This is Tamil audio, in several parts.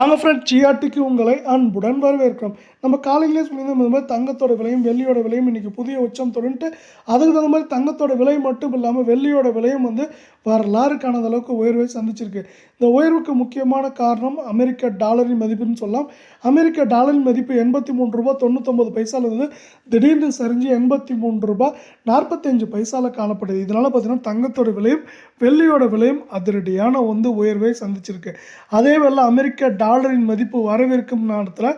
நாங்கள் ஃப்ரெண்ட் ஜிஆர்டிக்கு உங்களை அன்புடன் வரவேற்கிறோம். நம்ம காலையிலே சொல்லியிருந்த இந்த மாதிரி தங்கத்தோட விலையும் வெள்ளியோட விலையும் இன்றைக்கி புதிய உச்சம் தொடன்ட்டு அதுக்கு தகுந்த மாதிரி தங்கத்தோட விலை மட்டும் இல்லாமல் வெள்ளியோட விலையும் வந்து வரலாறு காணாத அளவுக்கு உயர்வை சந்திச்சிருக்கு. இந்த உயர்வுக்கு முக்கியமான காரணம் அமெரிக்க டாலரின் மதிப்புன்னு சொல்லலாம். அமெரிக்க டாலரின் மதிப்பு எண்பத்தி மூணு ரூபா தொண்ணூத்தொம்பது பைசால இருந்து திடீர்னு சரிஞ்சு எண்பத்தி மூணு ரூபா நாற்பத்தஞ்சு பைசால காணப்படுது. இதனால் பார்த்திங்கன்னா தங்கத்தோட விலையும் வெள்ளியோட விலையும் அதிரடியான வந்து உயர்வை சந்திச்சிருக்கு. அதே வேளை அமெரிக்க டாலரின் மதிப்பு வரவிருக்கும் நேரத்தில்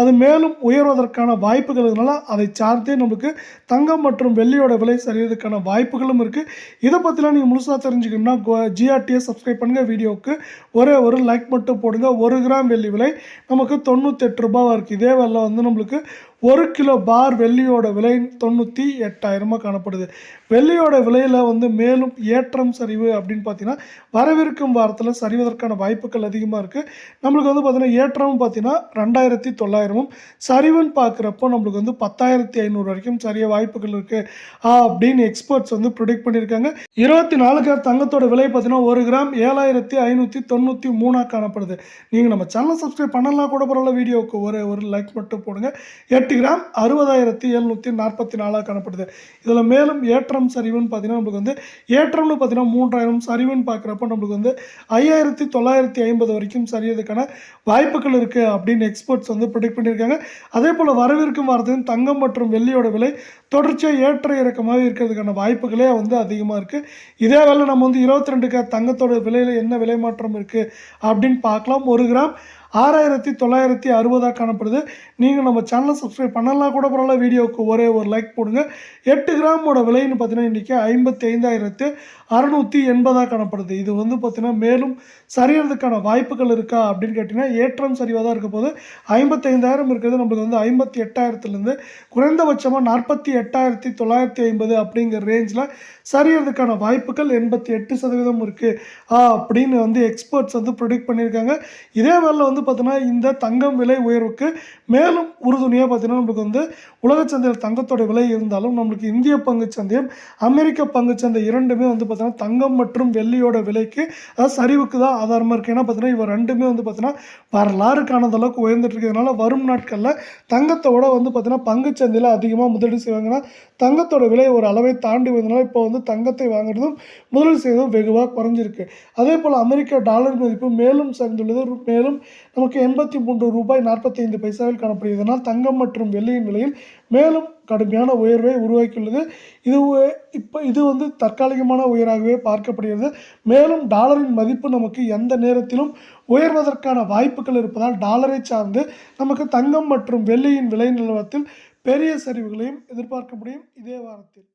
அது மேலும் உயர்வதற்கான வாய்ப்புகள் இதனால் அதை சார்ந்தே நமக்கு தங்கம் மற்றும் வெள்ளியோட விலை சரியறதுக்கான வாய்ப்புகளும் இருக்குது இதை பற்றிலாம் நீங்கள் முழுசாக தெரிஞ்சுக்கணும்னா ஜிஆர்டியை சப்ஸ்கிரைப் பண்ணுங்கள் வீடியோவுக்கு ஒரே ஒரு லைக் மட்டும் போடுங்க. ஒரு கிராம் வெள்ளி விலை நமக்கு தொண்ணூத்தெட்டு ரூபாவாக இருக்குது இதே வேலை வந்து நம்மளுக்கு ஒரு கிலோ பார் வெள்ளியோட விலை தொண்ணூற்றி எட்டாயிரமாக காணப்படுது. வெள்ளியோட விலையில் வந்து மேலும் ஏற்றம் சரிவு அப்படின்னு பார்த்தீங்கன்னா வரவிருக்கும் வாரத்தில் சரிவதற்கான வாய்ப்புகள் அதிகமாக இருக்குது நம்மளுக்கு வந்து பார்த்திங்கன்னா ஏற்றமும் பார்த்தீங்கன்னா ரெண்டாயிரத்தி தொள்ளாயிரமும். சரிவுன்னு பார்க்குறப்போ நம்மளுக்கு வந்து பத்தாயிரத்தி ஐநூறு வரைக்கும் சரிய வாய்ப்புகள் இருக்குது அப்படின்னு எக்ஸ்பர்ட்ஸ் வந்து ப்ரொடிக்ட் பண்ணியிருக்காங்க. இருபத்தி நாலு கிராம் தங்கத்தோட விலை பார்த்தீங்கன்னா ஒரு கிராம் ஏழாயிரத்தி ஐநூற்றி தொண்ணூற்றி மூணாக காணப்படுது. நீங்கள் நம்ம சேனலை சப்ஸ்கிரைப் பண்ணலாம் கூட பரவாயில்ல வீடியோவுக்கு ஒரு ஒரு லைக் மட்டும் போடுங்க. எட்டு கிராம் அறுபதாயிரத்தி எழுநூற்றி நாற்பத்தி நாலாக காணப்படுது. இதில் மேலும் ஏற்றம் சரிவுன்னு பார்த்தீங்கன்னா நம்மளுக்கு வந்து ஏற்றம்னு பார்த்தீங்கன்னா மூன்றாயிரம் சரிவுன்னு பார்க்குறப்ப நம்மளுக்கு வந்து ஐயாயிரத்தி தொள்ளாயிரத்தி ஐம்பது வரைக்கும் சரியதுக்கான வாய்ப்புகள் இருக்குது அப்படின்னு எக்ஸ்பர்ட்ஸ் வந்து ப்ரிடிக்ட் பண்ணியிருக்காங்க. அதே போல் வரவிருக்கும் வாரத்திலும் தங்கம் மற்றும் வெள்ளியோட விலை தொடர்ச்சியாக ஏற்ற இறக்கமாக இருக்கிறதுக்கான வாய்ப்புகளே வந்து அதிகமாக இருக்குது இதே வேலை நம்ம வந்து இருபத்தி ரெண்டுக்கு தங்கத்தோட விலையில் என்ன விலை மாற்றம் இருக்குது அப்படின்னு பார்க்கலாம். ஒரு கிராம் ஆறாயிரத்தி தொள்ளாயிரத்தி அறுபதாக காணப்படுது. நீங்கள் நம்ம சேனலை சப்ஸ்கிரைப் பண்ணலாம் கூட பரவாயில்ல வீடியோவுக்கு ஒரே ஒரு லைக் போடுங்க. எட்டு கிராமோட விலைன்னு பார்த்தீங்கன்னா இன்றைக்கி ஐம்பத்தி ஐந்தாயிரத்து அறநூற்றி எண்பதாக காணப்படுது. இது வந்து பார்த்திங்கன்னா மேலும் சரியறதுக்கான வாய்ப்புகள் இருக்கா அப்படின்னு கேட்டிங்கன்னா ஏற்றம் சரிவாக தான் இருக்க போது ஐம்பத்தைந்தாயிரம் இருக்கிறது நம்மளுக்கு வந்து ஐம்பத்தி எட்டாயிரத்துலேருந்து குறைந்தபட்சமாக நாற்பத்தி எட்டாயிரத்தி தொள்ளாயிரத்தி ஐம்பது அப்படிங்கிற ரேஞ்சில் சரியறதுக்கான வாய்ப்புகள் எண்பத்தி எட்டு சதவீதம் இருக்குது அப்படின்னு வந்து எக்ஸ்பர்ட்ஸ் வந்து ப்ரொடிக்ட் பண்ணியிருக்காங்க. இதே வேலை வந்து பார்த்தீங்கன்னா இந்த தங்கம் விலை உயர்வுக்கு மேலும் உறுதுணையாக பார்த்தீங்கன்னா நம்மளுக்கு வந்து உலக சந்தையில் தங்கத்தோட விலை இருந்தாலும் நம்மளுக்கு இந்திய பங்கு சந்தையும் அமெரிக்க பங்கு சந்தை இரண்டுமே வந்து பார்த்தீங்கன்னா தங்கம் மற்றும் வெள்ளியோட விலைக்கு அதாவது சரிவுக்கு தான் ஆதாரமாக இருக்குது ஏன்னா பார்த்தீங்கன்னா இவர் ரெண்டுமே வந்து பார்த்தீங்கன்னா வரலாறு காணாத அளவுக்கு உயர்ந்துட்டு இருக்கிறதுனால வரும் நாட்களில் தங்கத்தோட வந்து பார்த்தீங்கன்னா பங்கு சந்தையில் அதிகமாக முதலீடு செய்வாங்கன்னா தங்கத்தோட விலை ஒரு அளவை தாண்டி வந்ததுனால இப்போ வந்து தங்கத்தை வாங்குறதும் முதலீடு செய்வதும் வெகுவாக குறைஞ்சிருக்கு. அதே போல் அமெரிக்க டாலர் மதிப்பு மேலும் சரிந்துள்ளது. மேலும் நமக்கு எண்பத்தி மூன்று ரூபாய் நாற்பத்தைந்து பைசாவில் காணப்படுகிறதுனால் தங்கம் மற்றும் வெள்ளியின் விலையில் மேலும் கடுமையான உயர்வை உருவாக்கியுள்ளது. இது இப்போ இது வந்து தற்காலிகமான உயராகவே பார்க்கப்படுகிறது. மேலும் டாலரின் மதிப்பு நமக்கு எந்த நேரத்திலும் உயர்வதற்கான வாய்ப்புகள் இருப்பதால் டாலரை சார்ந்து நமக்கு தங்கம் மற்றும் வெள்ளியின் விலை நிலவரத்தில் பெரிய சரிவுகளையும் எதிர்பார்க்க முடியும். இதே வாரத்தில்.